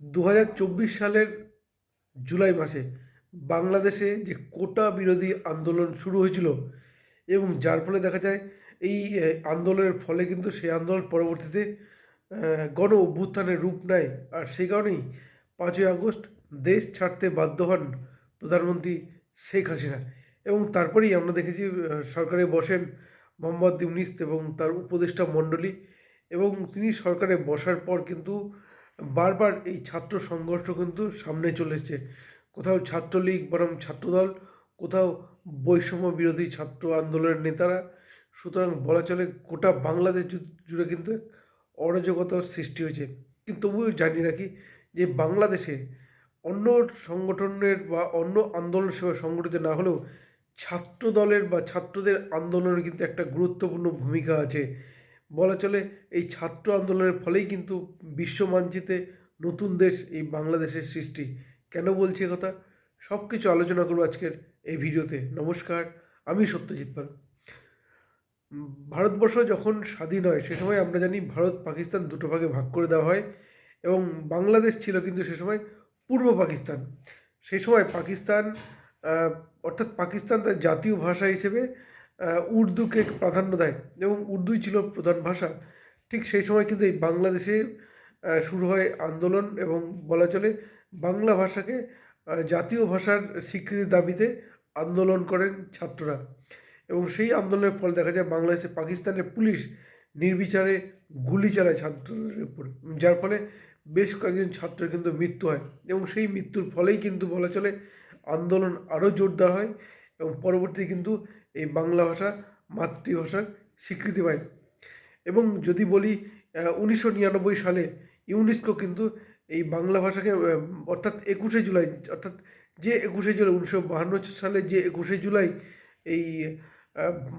দু হাজার চব্বিশ সালের জুলাই মাসে বাংলাদেশে যে কোটা বিরোধী আন্দোলন শুরু হয়েছিল এবং যার ফলে দেখা যায় এই আন্দোলনের ফলে কিন্তু সেই আন্দোলন পরবর্তীতে গণ অভ্যুত্থানের রূপ নেয়। আর সেই কারণেই পাঁচই আগস্ট দেশ ছাড়তে বাধ্য হন প্রধানমন্ত্রী শেখ হাসিনা। এবং তারপরেই আমরা দেখেছি সরকারে বসেন মোহাম্মদ ইউনিস এবং তার উপদেষ্টা মণ্ডলী। এবং তিনি সরকারে বসার পর কিন্তু বারবার এই ছাত্র সংঘর্ষ কিন্তু সামনে চলে কোথাও ছাত্রলীগ বরং ছাত্রদল, কোথাও বৈষম্য বিরোধী ছাত্র আন্দোলনের নেতারা। সুতরাং বলা চলে গোটা বাংলাদেশ জুড়ে কিন্তু এক অরাজকতার সৃষ্টি হয়েছে। কিন্তু তবুও জানি রাখি যে বাংলাদেশে অন্য সংগঠনের বা অন্য আন্দোলন সেবা সংগঠিত না হলেও ছাত্র দলের বা ছাত্রদের আন্দোলনের কিন্তু একটা গুরুত্বপূর্ণ ভূমিকা আছে। বলা চলে এই ছাত্র আন্দোলনের ফলেই কিন্তু বিশ্ব মানচিত্রে নতুন দেশ এই বাংলাদেশের সৃষ্টি। কেন বলছি কথা? সব কিছু আলোচনা করব আজকের এই ভিডিওতে। নমস্কার, আমি সত্যজিৎ পাল। ভারতবর্ষ যখন স্বাধীন হয়, সে সময় আমরা জানি ভারত পাকিস্তান দুটো ভাগে ভাগ করে দেওয়া হয় এবং বাংলাদেশ ছিল কিন্তু সে সময় পূর্ব পাকিস্তান। সেই সময় পাকিস্তান অর্থাৎ পাকিস্তান তার জাতীয় ভাষা হিসেবে উর্দুকে প্রাধান্য দেয় এবং উর্দুই ছিল প্রধান ভাষা। ঠিক সেই সময় কিন্তু এই বাংলাদেশে শুরু হয় আন্দোলন এবং বলা চলে বাংলা ভাষাকে জাতীয় ভাষার স্বীকৃতির দাবিতে আন্দোলন করেন ছাত্ররা। এবং সেই আন্দোলনের ফল দেখা যায় বাংলাদেশে পাকিস্তানের পুলিশ নির্বিচারে গুলি চালায় ছাত্রদের উপর, যার ফলে বেশ কয়েকজন ছাত্রের কিন্তু মৃত্যু হয়। এবং সেই মৃত্যুর ফলেই কিন্তু বলা চলে আন্দোলন আরও জোরদার হয় এবং পরবর্তী কিন্তু এই বাংলা ভাষা মাতৃভাষার স্বীকৃতি পায়। এবং যদি বলি উনিশশো নিরানব্বই সালে ইউনেস্কো কিন্তু এই বাংলা ভাষাকে অর্থাৎ একুশে জুলাই, অর্থাৎ যে একুশে জুলাই, উনিশশো বাহান্ন সালে যে একুশে জুলাই এই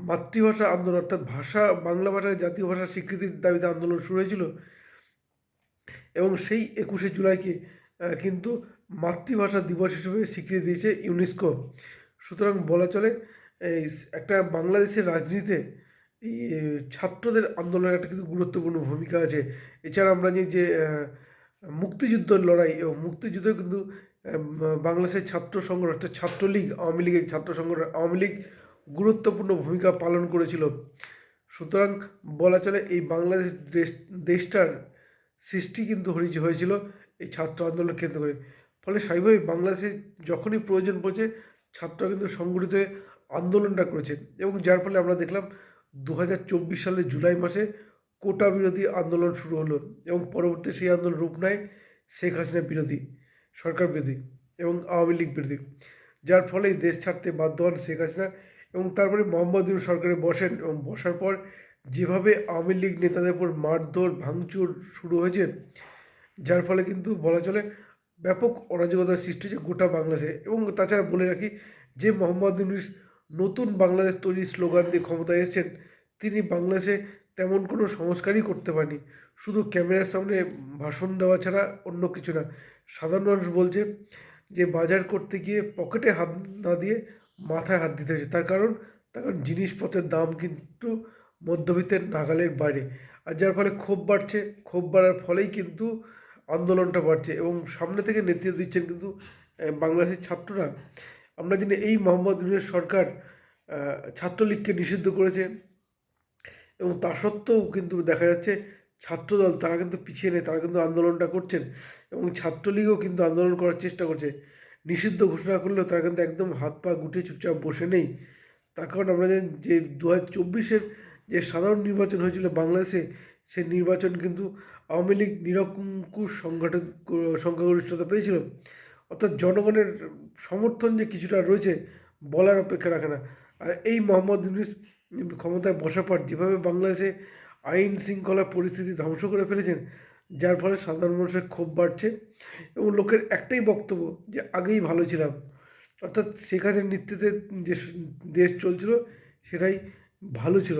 মাতৃভাষা আন্দোলন, অর্থাৎ ভাষা, বাংলা ভাষাকে জাতীয় ভাষার স্বীকৃতির দাবিতে আন্দোলন শুরু হয়েছিল এবং সেই একুশে জুলাইকে কিন্তু মাতৃভাষা দিবস হিসেবে স্বীকৃতি দিয়েছে ইউনেস্কো। সুতরাং বলা চলে এই একটা বাংলাদেশের রাজনীতিতে এই ছাত্রদের আন্দোলনের একটা কিন্তু গুরুত্বপূর্ণ ভূমিকা আছে। এছাড়া আমরা যে আহ, মুক্তিযুদ্ধের লড়াই এবং মুক্তিযুদ্ধ কিন্তু বাংলাদেশের ছাত্র সংগঠন অর্থাৎ ছাত্রলীগ আওয়ামী লীগের ছাত্র সংগঠন আওয়ামী লীগ গুরুত্বপূর্ণ ভূমিকা পালন করেছিল। সুতরাং বলা চলে এই বাংলাদেশ দেশ দেশটার সৃষ্টি কিন্তু হয়েছে- হয়েছিল এই ছাত্র আন্দোলন কেন্দ্র করে। ফলে স্বাভাবিক বাংলাদেশে যখনই প্রয়োজন পড়ছে ছাত্র কিন্তু সংগঠিত হয়ে আন্দোলনটা করেছে এবং যার ফলে আমরা দেখলাম দু হাজার চব্বিশ সালের জুলাই মাসে কোটা বিরোধী আন্দোলন শুরু হলো এবং পরবর্তী সেই আন্দোলন রূপ নেয় শেখ হাসিনা বিরোধী, সরকার বিরোধী এবং আওয়ামী লীগ বিরোধী। যার ফলে দেশ ছাড়তে বাধ্য হন শেখ হাসিনা এবং তারপরে মোহাম্মদ ইউনুস সরকারে বসেন এবং বসার পর যেভাবে আওয়ামী লীগ নেতাদের উপর মারধর, ভাঙচুর শুরু হয়েছে, যার ফলে কিন্তু বলা চলে ব্যাপক অরাজকতার সৃষ্টি হয়েছে গোটা বাংলাদেশে এবং তাছাড়া বলে রাখি যে মোহাম্মদ ইউনুস নতুন বাংলাদেশ তৈরির স্লোগান দিয়ে ক্ষমতায় এসেছেন, তিনি বাংলাদেশে তেমন কোনো সংস্কারই করতে পারেনি। শুধু ক্যামেরার সামনে ভাষণ দেওয়া ছাড়া অন্য কিছু না। সাধারণ মানুষ বলছে যে, বাজার করতে গিয়ে পকেটে হাত না দিয়ে মাথায় হাত দিতে হয়েছে। তার কারণ তার কারণ জিনিসপত্রের দাম কিন্তু মধ্যবিত্তের নাগালের বাইরে। আর যার ফলে ক্ষোভ বাড়ছে, ক্ষোভ বাড়ার ফলেই কিন্তু আন্দোলনটা বাড়ছে। এবং সামনে থেকে নেতৃত্ব দিচ্ছেন কিন্তু বাংলাদেশের ছাত্ররা। আমরা জানি এই মোহাম্মদ ইউনুস সরকার ছাত্রলীগকে নিষিদ্ধ করেছে এবং তা সত্ত্বেও কিন্তু দেখা যাচ্ছে ছাত্রদল, তারা কিন্তু পিছিয়ে নেই, তারা কিন্তু আন্দোলনটা করছেন এবং ছাত্রলীগও কিন্তু আন্দোলন করার চেষ্টা করছে। নিষিদ্ধ ঘোষণা করলেও তারা কিন্তু একদম হাত পা গুটিয়ে চুপচাপ বসে নেই। তার কারণ আমরা জানি যে দু হাজার চব্বিশের যে সাধারণ নির্বাচন হয়েছিল বাংলাদেশে সে নির্বাচন কিন্তু আওয়ামী লীগ নিরঙ্কুশ সংগঠন, সংখ্যাগরিষ্ঠতা পেয়েছিল। অর্থাৎ জনগণের সমর্থন যে কিছুটা রয়েছে বলার অপেক্ষা রাখে না। আর এই মোহাম্মদ ইউনুস ক্ষমতায় বসার পর যেভাবে বাংলাদেশে আইন শৃঙ্খলা পরিস্থিতি ধ্বংস করে ফেলেছেন, যার ফলে সাধারণ মানুষের ক্ষোভ বাড়ছে এবং লোকের একটাই বক্তব্য যে, আগেই ভালো ছিলাম। অর্থাৎ শেখ হাসিনার নেতৃত্বে যে দেশ চলছিল, সেটাই ভালো ছিল।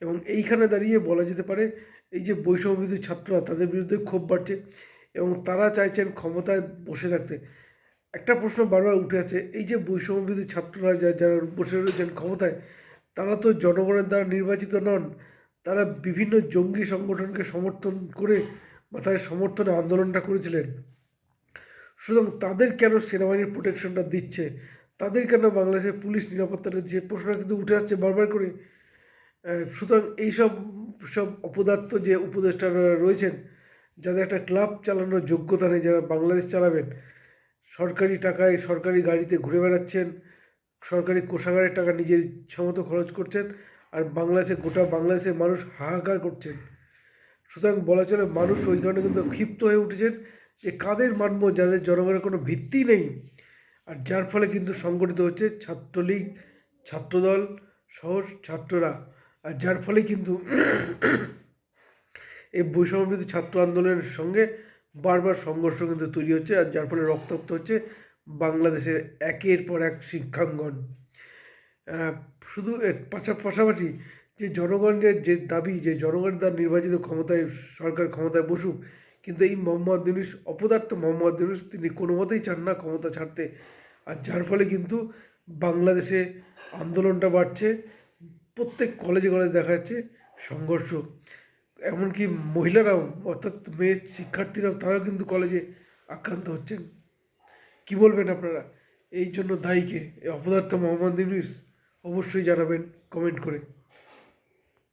এবং এইখানে দাঁড়িয়ে বলা যেতে পারে, এই যে বৈষম্যবিধি ছাত্ররা, তাদের বিরুদ্ধে ক্ষোভ বাড়ছে। এবং তারা চাইছেন ক্ষমতায় বসে থাকতে। একটা প্রশ্ন বারবার উঠে আসছে, এই যে বৈষম্যবিধি ছাত্ররা যারা বসে রয়েছেন ক্ষমতায়, তারা তো জনগণের দ্বারা নির্বাচিত নন, তারা বিভিন্ন জঙ্গি সংগঠনকে সমর্থন করে বা তাদের সমর্থনে আন্দোলনটা করেছিলেন। সুতরাং তাদের কেন সেনাবাহিনীর প্রোটেকশনটা দিচ্ছে? তাদের কেন বাংলাদেশের পুলিশ নিরাপত্তাটা যে প্রশ্নটা কিন্তু উঠে আসছে বারবার করে। সুতরাং এইসব, সব অপদার্থ যে উপদেষ্টারা রয়েছেন যাদের একটা ক্লাব চালানোর যোগ্যতা নেই, যারা বাংলাদেশ চালাবেন, সরকারি টাকায় সরকারি গাড়িতে ঘুরে বেড়াচ্ছেন, সরকারি কোষাগারের টাকা নিজের ইচ্ছামতো খরচ করছেন, আর বাংলাদেশে, গোটা বাংলাদেশের মানুষ হাহাকার করছেন। সুতরাং বলা চলে মানুষ ওই কারণে কিন্তু ক্ষিপ্ত হয়ে উঠেছেন যে কাদের মানব, যাদের জনগণের কোনো ভিত্তি নেই। আর যার ফলে কিন্তু সংগঠিত হচ্ছে ছাত্রলীগ, ছাত্রদল সহ ছাত্ররা। আর যার ফলে কিন্তু এই বৈষম্যবিরোধী ছাত্র আন্দোলনের সঙ্গে বারবার সংঘর্ষ কিন্তু তৈরি হচ্ছে আর যার ফলে রক্তাক্ত হচ্ছে বাংলাদেশের একের পর এক শিক্ষাঙ্গন। শুধু এর পাশা- পাশাপাশি যে জনগণের যে দাবি, যে জনগণের দ্বারা নির্বাচিত ক্ষমতায়, সরকার ক্ষমতায় বসুক, কিন্তু এই মোহাম্মদ ইউনুস, অপদার্থ মোহাম্মদ ইউনুস, তিনি কোনো মতেই চান না ক্ষমতা ছাড়তে। আর যার ফলে কিন্তু বাংলাদেশে আন্দোলনটা বাড়ছে, প্রত্যেক কলেজে কলেজে দেখা যাচ্ছে সংঘর্ষ। এমনকি মহিলারাও, অর্থাৎ মেয়ে শিক্ষার্থীরাও, তারাও কিন্তু কলেজে আক্রান্ত হচ্ছেন। কি বলবেন আপনারা? এই জন্য দায়ীকে অপদার্থ মোহাম্মদ ইউনিস অবশ্যই জানাবেন কমেন্ট করে।